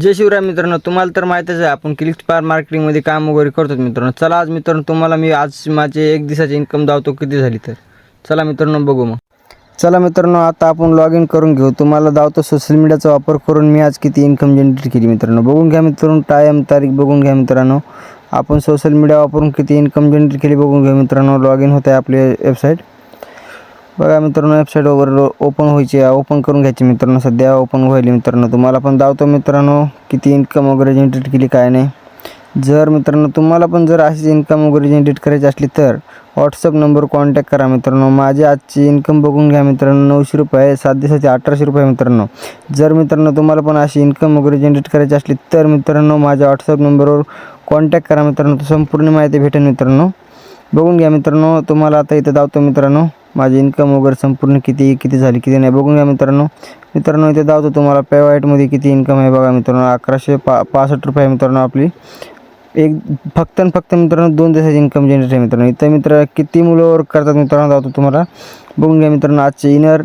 जय शिवराय मित्रांनो तुम्हाला तर माहीतच आहे आपण क्लिक स्पार मार्केटिंगमध्ये काम वगैरे करतो मित्रांनो. चला आज मित्रांनो तुम्हाला मी आज माझे एक दिवसाची इन्कम दावतो किती झाली तर? चला मित्रांनो बघू मग. चला मित्रांनो आता आपण लॉग इन करून घेऊ. तुम्हाला दावतो सोशल मीडियाचा वापर करून मी आज किती इन्कम जनरेट केली मित्रांनो. बघून घ्या मित्रांनो टायम तारीख बघून घ्या मित्रांनो. आपण सोशल मीडिया वापरून किती इन्कम जनरेट केली बघून घ्या मित्रांनो. लॉग इन होत आहे आपली वेबसाईट बघा मित्रांनो वेबसाईट वगैरे ओपन व्हायची ओपन करून घ्यायची मित्रांनो. सध्या ओपन व्हायली मित्रांनो. तुम्हाला पण दावतो मित्रांनो किती इन्कम वगैरे जनरेट केली काय नाही. जर मित्रांनो तुम्हाला पण जर अशीच इन्कम वगैरे जनरेट करायची असली तर व्हॉट्सअप नंबर कॉन्टॅक्ट करा मित्रांनो. माझी आजची इन्कम बघून घ्या मित्रांनो. नऊशे रुपये सात दिवसाचे अठराशे रुपये मित्रांनो. जर मित्रांनो तुम्हाला पण अशी इन्कम वगैरे जनरेट करायची असली तर मित्रांनो माझ्या व्हॉट्सअप नंबरवर कॉन्टॅक्ट करा मित्रांनो. संपूर्ण माहिती भेटेल मित्रांनो. बघून घ्या मित्रांनो. तुम्हाला आता इथं दावतो मित्रांनो. माझी इन्कम वगैरे संपूर्ण किती किती झाली किती नाही. बघून घ्या मित्रांनो. मित्रांनो इथे दावतो तुम्हाला पे वाईटमध्ये किती इन्कम आहे बघा मित्रांनो. अकराशे पा पासष्ट रुपये आहे मित्रांनो आपली. एक फक्त आणि फक्त मित्रांनो दोन दिवसाची इन्कम जनरेट आहे मित्रांनो. इथं मित्र किती मुलं वर्क करतात मित्रांनो? दावतो तुम्हाला. बघून घ्या मित्रांनो आजचे इनर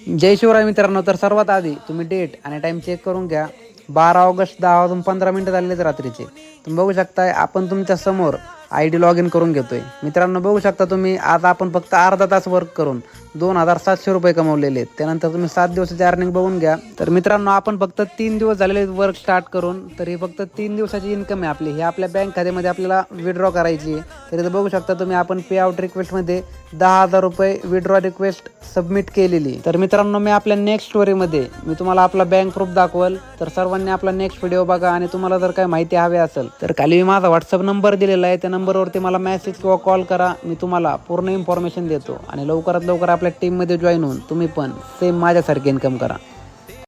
जय शिवराय मित्रांनो तर सर्वात आधी तुम्ही डेट आणि टाईम चेक करून घ्या. बारा ऑगस्ट दहा वाजून पंधरा मिनटं झालेले रात्रीचे. तुम्ही बघू शकताय आपण तुमच्यासमोर आय डी लॉग इन करून घेतोय. मित्रांनो बघू शकता तुम्ही आज आपण फक्त अर्धा तास वर्क करून दोन हजार सातशे रुपये कमवलेले आहेत. त्यानंतर तुम्ही सात दिवसाची अर्निंग बघून घ्या. तर मित्रांनो आपण फक्त तीन दिवस झालेले वर्क स्टार्ट करून. तर ही फक्त तीन दिवसाची इन्कम आहे आपली. ही आपल्या बँक खात्यामध्ये आपल्याला विड्रॉ करायची आहे. तर इथं बघू शकता तुम्ही आपण पे आउट रिक्वेस्टमध्ये दहा हजार रुपये विड्रॉ रिक्वेस्ट सबमिट केलेली. तर मित्रांनो मी आपल्या नेक्स्ट स्टोरीमध्ये मी तुम्हाला आपला बँक प्रूफ दाखवल. तर सर्वांनी आपला नेक्स्ट व्हिडिओ बघा आणि तुम्हाला जर काही माहिती हवी असेल तर खाली मी माझा व्हॉट्सअप नंबर दिलेला आहे. त्या नंबरवरती मला मेसेज किंवा कॉल करा. मी तुम्हाला पूर्ण इन्फॉर्मेशन देतो. आणि लवकरात लवकर आपल्या टीममध्ये जॉईन होऊन तुम्ही पण सेम माझ्यासारखे इन्कम करा.